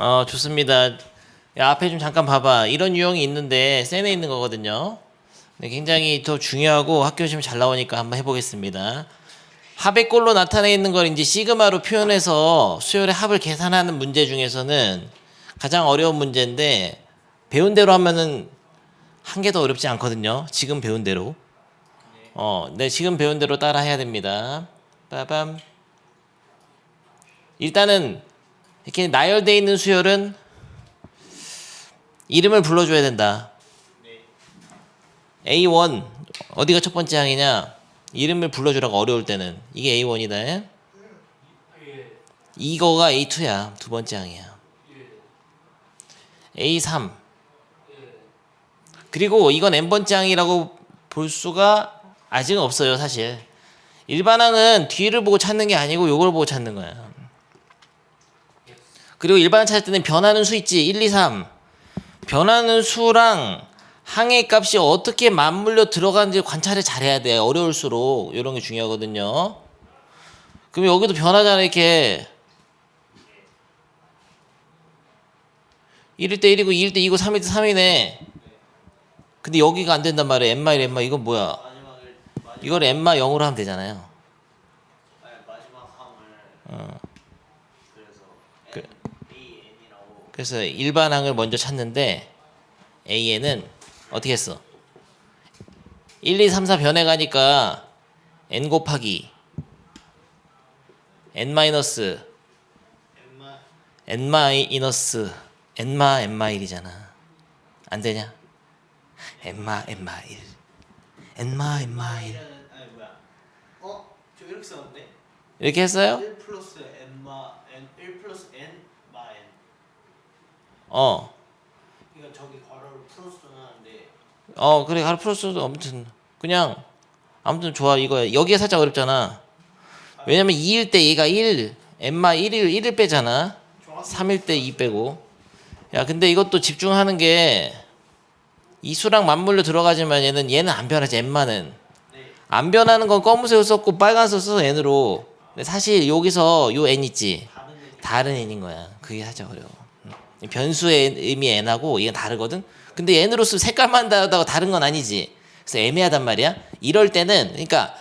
어, 좋습니다. 야, 앞에 좀 잠깐 봐봐. 이런 유형이 있는데 센에 있는 거거든요. 네, 굉장히 더 중요하고 학교 시험 잘 나오니까 한번 해보겠습니다. 합의 꼴로 나타내 있는 걸 이제 시그마로 표현해서 수열의 합을 계산하는 문제 중에서는 가장 어려운 문제인데 배운 대로 하면은 한 개 더 어렵지 않거든요. 지금 배운 대로. 어, 네, 지금 배운 대로 따라 해야 됩니다. 빠밤. 일단은 이렇게 나열되어 있는 수열은 이름을 불러줘야 된다. A1 어디가 첫 번째 항이냐? 이름을 불러주라고 어려울 때는 이게 A1이다. 이거가 A2야. 두 번째 항이야. A3 그리고 이건 n 번째 항이라고 볼 수가 아직은 없어요, 사실. 일반 항은 뒤를 보고 찾는 게 아니고 요걸 보고 찾는 거야. 그리고 일반 찾을 때는 변하는 수 있지. 1, 2, 3. 변하는 수랑 항의 값이 어떻게 맞물려 들어가는지 관찰을 잘해야 돼. 어려울수록 이런 게 중요하거든요. 그럼 여기도 변하잖아 이렇게. 1일 때 1이고 2일 때 2고 3일 때 3이네. 근데 여기가 안 된단 말이야. n 마일 n 마 이건 뭐야? 이걸 n마 0으로 하면 되잖아요. 항을 어. 그래서 그- N, A, N이라고 그래서 일반 항을 먼저 찾는데 AN은 어떻게 했어? 1, 2, 3, 4 변해 가니까 n 곱하기 n 마이너스 N마 n 마이너스 n마 n 마일이잖아. 안 되냐? n마 n 마일. n마 n 마일. 어? 저 이렇게 썼는데 이렇게 했어요? 1 플러스 N마 N 1 플러스 N 어. 그러니까 저기 괄호를 풀어서 하는데. 어 그래 가르 플러스도 아무튼 그냥 아무튼 좋아. 이거 여기에 살짝 어렵잖아. 왜냐면 2일 때 얘가 1 엠마 1일 1을 빼잖아. 3일 때 2 빼고. 야 근데 이것도 집중하는 게 이 수랑 맞물려 들어가지만 얘는 얘는 안 변하지 엠마는. 네. 안 변하는 건 검은색 썼고 빨간색 써서 n으로. 근데 사실 여기서 요 n 있지? 다른 n인 거야. 그게 살짝 어려워. 음. 변수의 의미 n하고 이건 다르거든. 근데 n으로 쓰면 색깔만 다르다고 다른 건 아니지. 그래서 애매하단 말이야. 이럴 때는 그러니까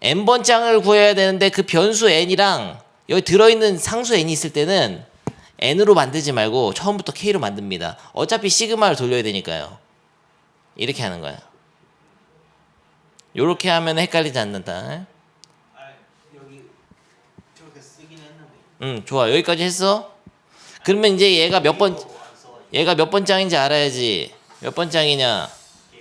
n 번 장을 구해야 되는데 그 변수 n이랑 여기 들어있는 상수 n이 있을 때는 n으로 만들지 말고 처음부터 k로 만듭니다. 어차피 시그마를 돌려야 되니까요. 이렇게 하는 거야. 요렇게 하면 헷갈리지 않는다. 아 여기 저렇게 쓰긴 했는데 응, 좋아. 여기까지 했어? 그러면 이제 얘가 몇 번, 얘가 몇 번 장인지 알아야지. 몇 번 장이냐?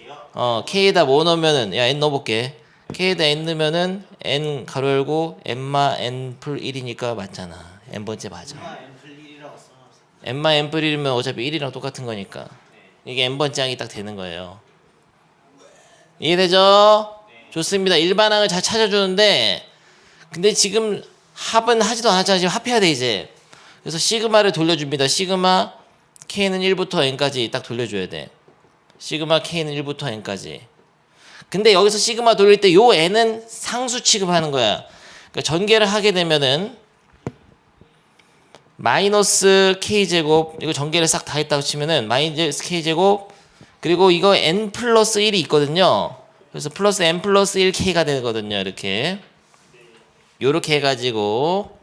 얘요? 어, K에다 뭐 넣으면은, 야, N 넣어볼게. K에다 N 넣으면은, N 가로 열고, N마 N 풀 1이니까 맞잖아. N 번째 맞아. N마 N 플 1이라고 써놨어 N마 N 풀 1이면 어차피 1이랑 똑같은 거니까. 네 이게 N 번 장이 딱 되는 거예요. 이해되죠? 좋습니다. 일반항을 잘 찾아주는데, 근데 지금 합은 하지도 않았잖아. 지금 합해야 돼, 이제. 그래서 시그마를 돌려줍니다. 시그마 K는 1부터 N까지 딱 돌려줘야 돼. 시그마 K는 1부터 N까지. 근데 여기서 시그마 돌릴 때 요 N은 상수 취급하는 거야. 그러니까 전개를 하게 되면은 마이너스 K제곱 이거 전개를 싹 다 했다고 치면은 마이너스 K제곱 그리고 이거 N 플러스 1이 있거든요. 그래서 플러스 N 플러스 1K가 되거든요. 이렇게 요렇게 해가지고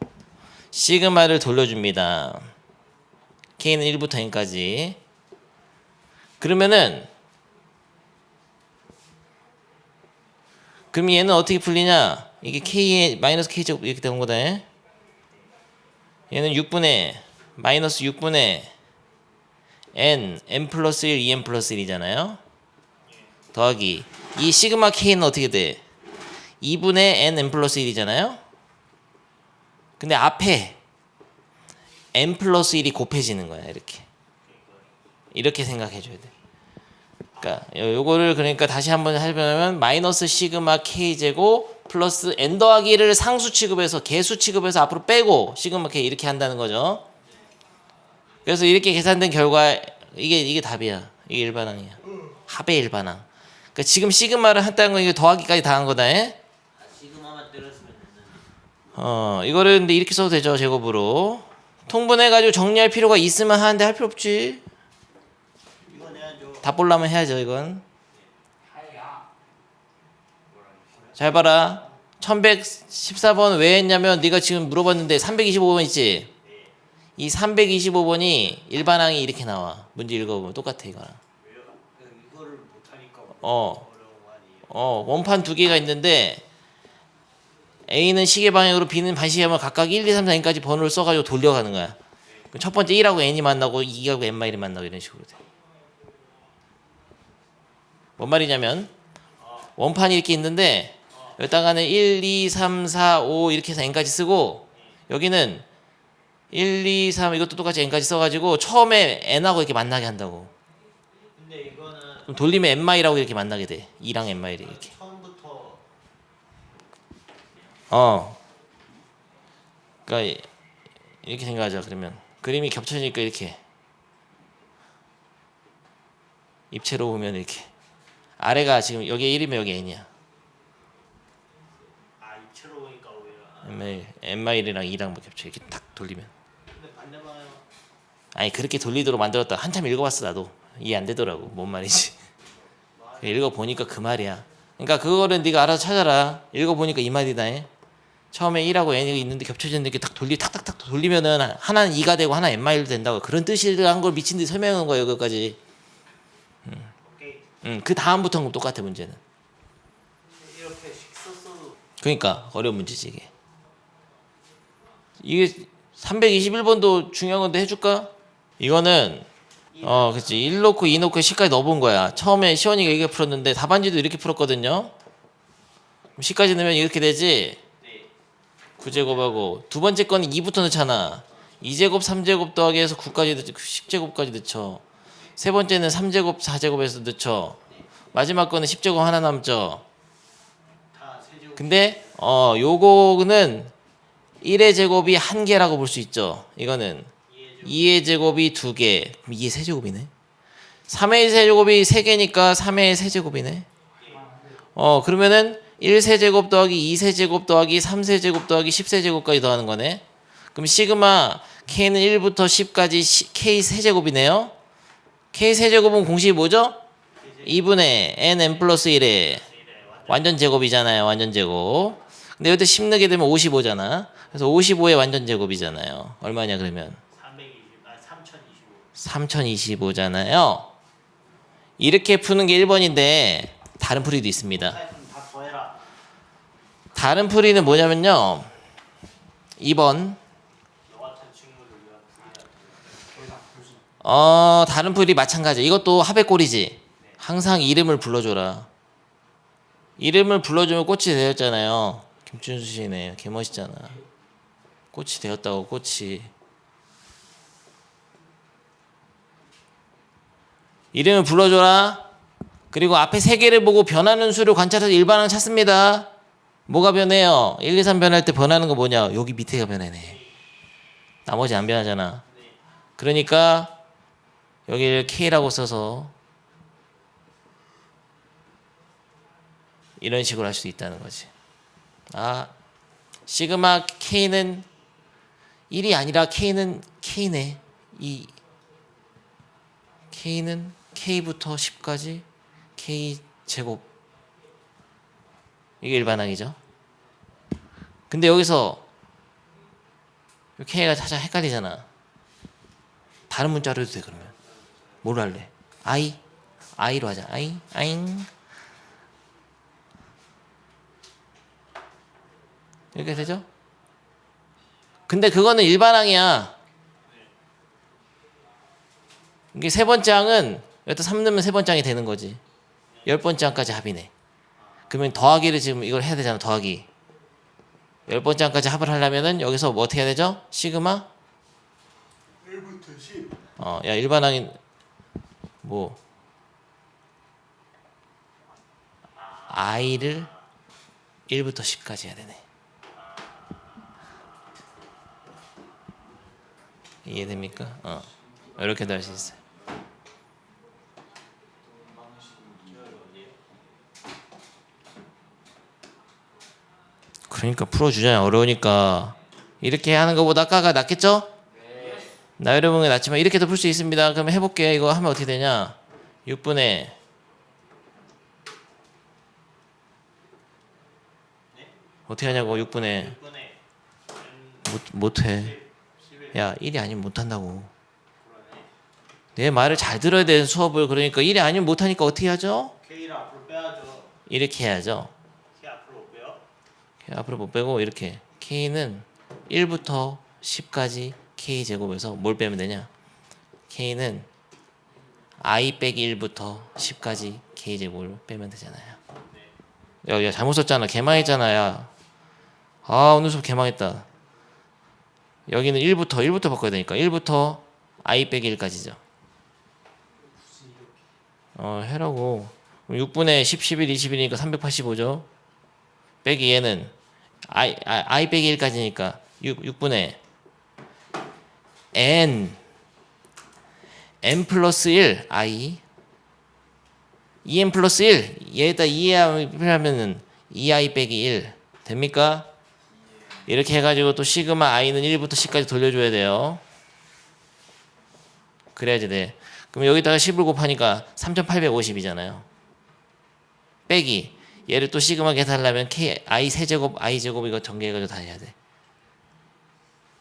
시그마를 돌려줍니다. K는 1부터 N까지. 그러면은 그럼 얘는 어떻게 풀리냐? 이게 K의 마이너스 K제곱 이렇게 되는 거다. 얘는 6분의 마이너스 6분의 n n 플러스 1 2n 플러스 1이잖아요. 더하기 이 시그마 k는 어떻게 돼? 2분의 n n 플러스 1이잖아요. 근데 앞에 n 플러스 1이 곱해지는 거야 이렇게 이렇게 생각해 줘야 돼. 그러니까 요- 요거를 그러니까 다시 한번 해보면 마이너스 시그마 k 제곱 플러스 n 더하기 1을 상수 취급해서 개수 취급해서 앞으로 빼고 시그마 k 이렇게 한다는 거죠. 그래서 이렇게 계산된 결과 이게 이게 답이야. 이게 일반항이야. 합의 일반항. 그러니까 지금 시그마를 한다는 건 이게 더하기까지 다 한 거다. 에? 아 시그마만 때렸으면 됐는데 어 이거를 근데 이렇게 써도 되죠 제곱으로 통분해가지고 정리할 필요가 있으면 하는데 할 필요 없지. 다 볼라면 해야죠 이건. 잘 봐라. 1114번 왜 했냐면 네가 지금 물어봤는데 325번 있지. 이 325번이 일반항이 이렇게 나와. 문제 읽어보면 똑같아 이거랑. 어. 어, 원판 두 개가 있는데 A는 시계 방향으로 B는 반시계 방향으로 각각 1, 2, 3, 4인까지 번호를 써가지고 돌려가는 거야. 첫 번째 1하고 N이 만나고 2하고 N 마일이 만나고 이런 식으로 돼. 뭔 말이냐면 원판이 이렇게 있는데 여기다가는 1, 2, 3, 4, 5 이렇게 해서 N까지 쓰고 여기는 1, 2, 3 이것도 똑같이 N까지 써가지고 처음에 N하고 이렇게 만나게 한다고. 그럼 돌리면 N 마일하고 이렇게 만나게 돼. 2랑 N 마일이 이렇게. 어. 그러니까 이렇게 생각하자 그러면 그림이 겹쳐지니까 이렇게 입체로 보면 이렇게 아래가 지금 여기 1이면 여기 n이야. 아 입체로 보니까 오히려 아, n n마일이랑 2랑 겹쳐 이렇게 탁 돌리면. 근데 반대 방향 아니 그렇게 돌리도록 만들었다 한참 읽어봤어 나도 이해 안 되더라고 뭔 말인지. 읽어 보니까 그 말이야. 그러니까 그거를 네가 알아서 찾아라. 읽어 보니까 이 말이다. 해. 처음에 1하고 n이 있는데 겹쳐지는데 이렇게 딱 돌리 탁탁탁 돌리면은 하나는 2가 되고 하나 n 마일도 된다고 그런 뜻이란 걸 미친 듯이 설명한 거야 여기까지. 오케이 음, 그 다음부터는 똑같아 문제는. 그러니까 어려운 문제지 이게. 이게 321번도 중요한 건데 해줄까? 이거는 어, 그렇지. 1 놓고 2 놓고 10까지 넣어본 거야. 처음에 시원이가 이렇게 풀었는데 답안지도 이렇게 풀었거든요. 그럼 10까지 넣으면 이렇게 되지. 네 9제곱하고 두 번째 거는 2부터 넣잖아. 2제곱, 3제곱 더하기 해서 9까지 넣죠. 10제곱까지 넣죠. 세 번째는 3제곱, 4제곱에서 넣죠. 마지막 거는 10제곱 하나 남죠. 근데 어 요거는 1의 제곱이 한 개라고 볼 수 있죠. 이거는 이해죠 2의 제곱이 두 개. 그럼 2의 세제곱이네. 3의 세제곱이 세 개니까 3의 세제곱이네. 어 그러면은 1세제곱 더하기 2세제곱 더하기 3세제곱 더하기 10세제곱까지 더하는 거네. 그럼 시그마 k는 1부터 10까지 k 세제곱이네요. k 세제곱은 공식이 뭐죠? 2분의 n n 플러스 1에 완전 제곱이잖아요. 완전 제곱. 근데 여기다 10 넣게 되면 55잖아. 그래서 55의 완전 제곱이잖아요. 얼마냐 그러면 320, 아 3025. 3025잖아요. 이렇게 푸는 게 1번인데 다른 풀이도 있습니다. 다른 풀이는 뭐냐면요. 2번 너 같은 친구를 위한 풀이야. 어 다른 풀이 마찬가지. 이것도 하백골이지. 항상 이름을 불러줘라. 이름을 불러주면 꽃이 되었잖아요. 김준수 씨네. 개 멋있잖아. 꽃이 되었다고 꽃이. 이름을 불러줘라. 그리고 앞에 세 개를 보고 변하는 수를 관찰해서 일반항 찾습니다. 뭐가 변해요? 1, 2, 3 변할 때 변하는 거 뭐냐? 여기 밑에가 변하네. 나머지 안 변하잖아. 그러니까 여기를 K라고 써서 이런 식으로 할수 있다는 거지. 아, 시그마 K는 1이 아니라 K는 K네. 이 K는 K부터 10까지 K 제곱. 이게 일반항이죠. 근데 여기서 K가 살짝 헷갈리잖아. 다른 문자로 해도 돼 그러면. 뭐로 할래? I? I로 하자. I? 아잉. 이렇게 되죠? 근데 그거는 일반항이야. 이게 세 번째 항은 여기다 3 넣으면 세 번째 항이 되는 거지. 열 번째 항까지 합이네. 그러면 더하기를 지금 이걸 해야 되잖아. 더하기. 열 번째 항까지 합을 하려면은 여기서 뭐 어떻게 해야 되죠? 시그마 1부터 10. 어, 야 일반 항인 뭐 i를 1부터 10까지 해야 되네. 이해됩니까? 어. 이렇게 도 할 수 있어요. 그러니까 풀어주잖아요. 어려우니까 이렇게 하는 것보다 아까가 낫겠죠? 나열해보는 게 낫지만 이렇게도 풀 수 있습니다. 그럼 해볼게요. 이거 하면 어떻게 되냐? 6분의 어떻게 하냐고 6분의 6분의 n 못, 못해 11야 1이 아니면 못한다고. 내 말을 잘 들어야 되는 수업을 그러니까 1이 아니면 못하니까 어떻게 하죠? 이렇게 해야죠 앞으로 못 빼고 이렇게 K는 1부터 10까지 K 제곱에서 뭘 빼면 되냐? K는 I 빼기 1부터 10까지 K 제곱을 빼면 되잖아요. 야, 야 잘못 썼잖아. 개망했잖아 야. 아 오늘 수업 개망했다. 여기는 1부터 1부터 바꿔야 되니까 1부터 I 빼기 1까지죠. 어 해라고. 6분의 10, 11, 20이니까 385죠. 빼기 얘는 I, I, I 빼기 1까지니까 6, 6분의 N. N 플러스 1 I 2N 플러스 1 얘에다 이해하면은 2I 빼기 1 됩니까? 이렇게 해가지고 또 시그마 I는 1부터 10까지 돌려줘야 돼요. 그래야지 돼. 그럼 여기다가 10을 곱하니까 3850이잖아요. 빼기 얘를 또 시그마 계산하려면 k i 세제곱 i 제곱 이거 전개해가지고 다 해야 돼.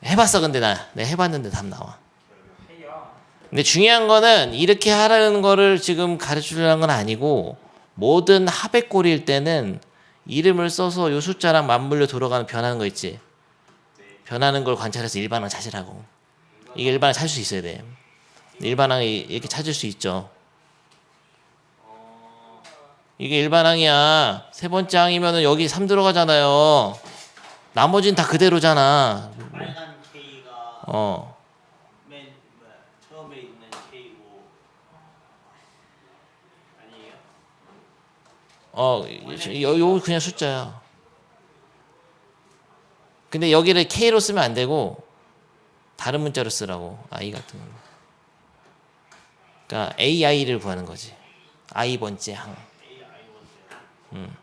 해봤어 근데 나 내가 해봤는데 답 나와. 근데 중요한 거는 이렇게 하라는 거를 지금 가르치려는 건 아니고 모든 합의꼴일 때는 이름을 써서 요 숫자랑 맞물려 돌아가는 변하는 거 있지. 변하는 걸 관찰해서 일반항 찾으라고. 이게 일반항 찾을 수 있어야 돼. 일반항이 이렇게 찾을 수 있죠. 이게 일반 항이야. 세 번째 항이면은 여기 3 들어가잖아요. 나머지는 다 그대로잖아. 빨간 K가 어. 맨 뭐야, 처음에 있는 K고 아니에요? 어, 요, 요 그냥 숫자야. 근데 여기를 K로 쓰면 안 되고 다른 문자로 쓰라고. I 같은 거. 그러니까 AI를 구하는 거지. I 번째 항. 원대요.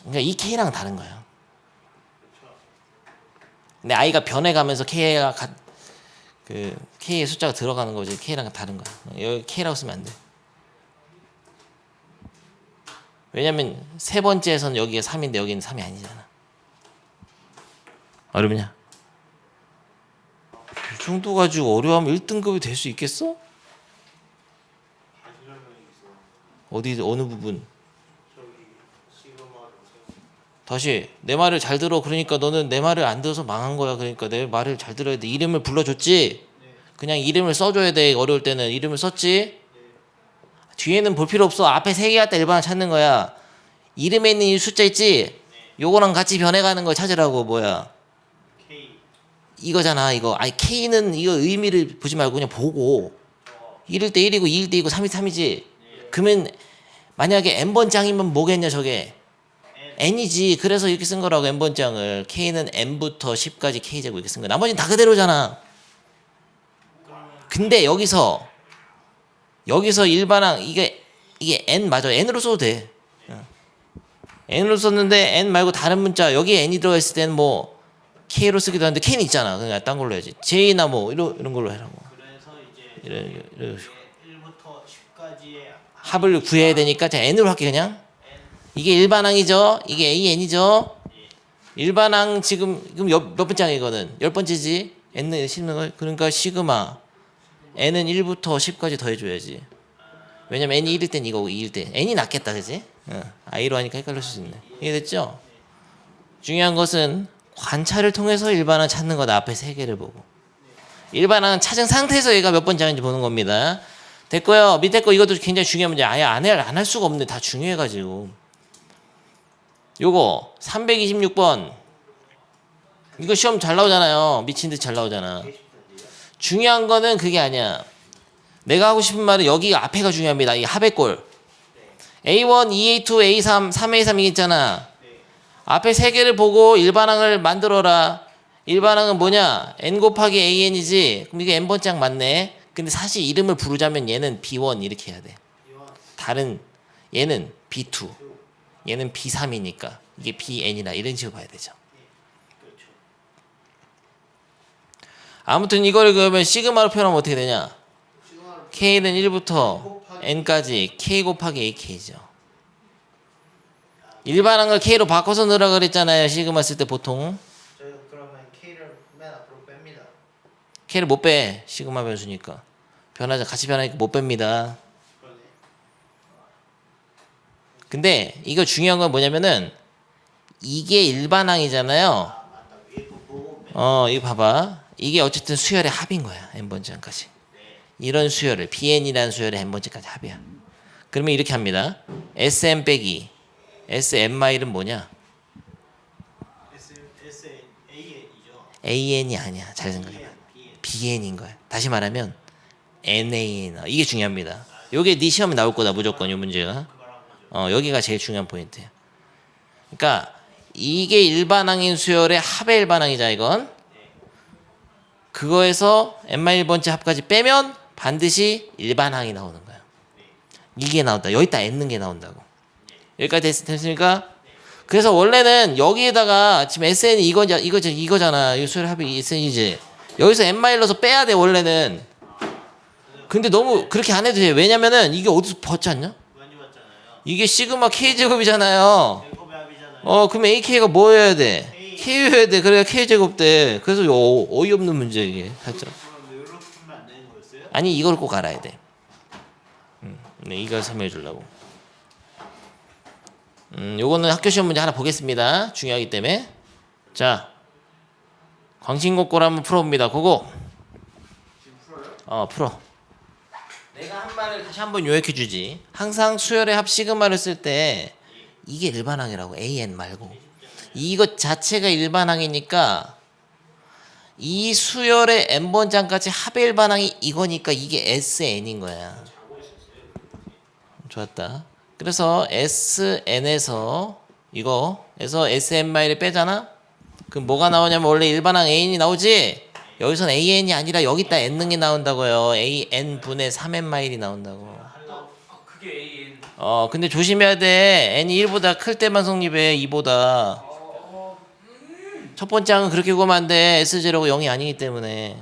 그러니까 이 K랑 다른. 그렇죠. 근데 I가 변해가면서 K가 가, 그 K의 숫자가 들어가는 거지. K랑 다른 거야. 여기 K라고 쓰면 안 돼. 왜냐면 세 번째에서는 여기가 3인데 여기는 3이 아니잖아. 어렵냐? 이 정도 가지고 어려워하면 1등급이 될 수 있겠어? 다시 설명해 주세요. 어디 어느 부분? 다시 내 말을 잘 들어. 그러니까 너는 내 말을 안 들어서 망한 거야. 그러니까 내 말을 잘 들어야 돼. 이름을 불러줬지. 네. 그냥 이름을 써줘야 돼. 어려울 때는 이름을 썼지. 뒤에는 볼 필요 없어. 앞에 세개 갖다 일반을 찾는 거야. 이름에 있는 이 숫자 있지. 요거랑 같이 변해가는 걸 찾으라고 뭐야. K 이거잖아. 이거. 아니 K는 이거 의미를 보지 말고 그냥 보고 저 1일 때 1이고 2일 때 2고 3일 3이지. 그러면 만약에 n 번장이면 뭐겠냐 저게. N n이지. 그래서 이렇게 쓴 거라고 n 번장을. k는 n부터 10까지 k 제곱 이렇게 쓴 거야. 나머지는 다 그대로잖아. 근데 여기서 여기서 일반항 이게 이게 n 맞아. n으로 써도 돼. 어. n으로 썼는데 n 말고 다른 문자 여기에 n이 들어가 있을 때는 뭐 k로 쓰기도 하는데 k는 있잖아. 그러니까 딴 걸로 해야지. j나 뭐 이런 이런 걸로 해라고. 그래서 이제 이런 이런 1부터 10까지의 합을 구해야 되니까 자 n으로 할게 그냥. 이게 일반항이죠. 이게 AN이죠. 일반항 지금 그럼 몇, 몇 번째 항이거든? 열 번째지. n는 씹는 거. 그러니까 시그마 n은 1부터 10까지 더해 줘야지. 왜냐면 n이 1일 땐 이거고 2일 때 n이 낫겠다, 그지? 응. i로 하니까 헷갈릴 수 있네. 이해됐죠? 중요한 것은 관찰을 통해서 일반항 찾는 거다. 앞에 세 개를 보고. 일반항 찾은 상태에서 얘가 몇 번째 항인지 보는 겁니다. 됐고요. 밑에 거 이것도 굉장히 중요한 문제. 아예 안할 할 수가 없네. 다 중요해가지고. 요거 326번. 이거 시험 잘 나오잖아요. 미친 듯 잘 나오잖아. 중요한 거는 그게 아니야. 내가 하고 싶은 말은 여기가 앞에가 중요합니다. 이 합의꼴. A1, A2, A3, 3A3 이 있잖아. 앞에 세 개를 보고 일반항을 만들어라. 일반항은 뭐냐? N 곱하기 an이지. 그럼 이게 n번째 항 맞네 근데 사실 이름을 부르자면 얘는 B1 이렇게 해야 돼 다른 얘는 B2 얘는 B3이니까 이게 BN이나 이런 식으로 봐야 되죠. 아무튼 이거를 그러면 시그마로 표현하면 어떻게 되냐? K는 1부터 곱하기 N까지 K 곱하기 AK죠. 일반한 걸 K로 바꿔서 넣으라 그랬잖아요. 시그마 쓸 때 보통 저희 그러면 K를 맨 앞으로 뺍니다. K를 못 빼. 시그마 변수니까. 변하자 같이 변하니까 못 뺍니다. 근데 이거 중요한 건 뭐냐면은 이게 일반항이잖아요. 어, 이거 봐봐. 이게 어쨌든 수열의 합인 거야. n번째까지. 이런 수열을 bn이라는 수열의 n번째까지 합이야. 그러면 이렇게 합니다. sm 빼기 sm 마일은 뭐냐? An이 아니야. 잘 생각해. N N. bn인 거야. 다시 말하면 nan 이게 중요합니다. 요게 네 시험에 나올 거다 무조건 이 문제가. 어, 여기가 제일 중요한 포인트예요. 그러니까 이게 일반항인 수열의 합의 일반항이자 이건 그거에서 n-1번째 합까지 빼면 반드시 일반항이 나오는 거야. 이게 나온다. 여기다 N는 게 나온다고. 여기까지 됐, 됐습니까? 그래서 원래는 여기에다가 지금 SN이 이거냐 이거죠 이거잖아. 이 수열 합이 SN이지. 여기서 n-서 빼야 돼 원래는. 근데 너무 그렇게 안 해도 돼. 왜냐면은 이게 어디서 벗지 않냐? 이게 시그마 K 제곱이잖아요. 어, 그럼 AK가 뭐여야 돼? K. K여야 돼. 그래야 K 제곱 돼. 그래서 어, 어이없는 문제 이게 살짝. 아니 이걸 꼭 알아야 돼. 음, 네, 이걸 설명해 주려고. 음, 요거는 학교 시험 문제 하나 보겠습니다. 중요하기 때문에. 자, 광신곡고를 한번 풀어봅니다. 그거. 어, 풀어. 내가 한 말을 다시 한번 요약해 주지. 항상 수열의 합 시그마를 쓸 때 이게 일반항이라고 AN 말고 이것 자체가 일반항이니까 이 수열의 n 번장까지 합의 일반항이 이거니까 이게 SN인 거야. 좋았다. 그래서 SN에서 이거에서 SN-을 빼잖아. 그럼 뭐가 나오냐면 원래 일반항 AN이 나오지. 여기선 AN이 아니라 여기다 N능이 나온다고요. AN 분의 3N 마일이 나온다고. 어 근데 조심해야 돼. N이 1보다 클 때만 성립해. 2보다. 첫 번째 항은 그렇게 구하면 안 돼. S0가 0이 아니기 때문에.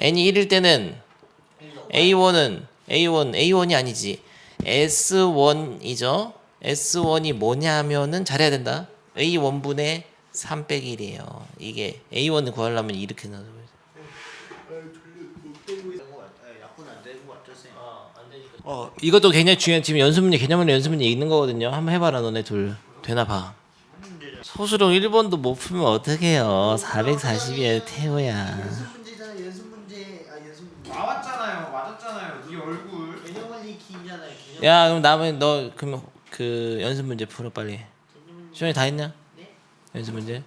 N이 1일 때는 A1은 A1 A1이 아니지 S1이죠. S1이 뭐냐면은 잘해야 된다. A1분의 3 빼기 1이에요. 이게 A1을 구하려면 이렇게 나와요. 어 이것도 굉장히 중요한 지금 연습 문제 개념으로 연습 문제 있는 거거든요. 한번 해봐라 너네 둘 되나 봐. 소수령 1번도 못 풀면 어떡해요. 440이야 태호야. 연습 문제잖아, 연습 문제. 아, 연습 문제. 나왔잖아요. 맞았잖아요. 네 얼굴. 개념을 익히잖아요. 개념. 야 그럼 남은 너 그럼 그 연습 문제 풀어 빨리. 시원이 다 했냐? 네? 연습 문제?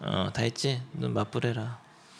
어 다 했지? 넌 맞불해라.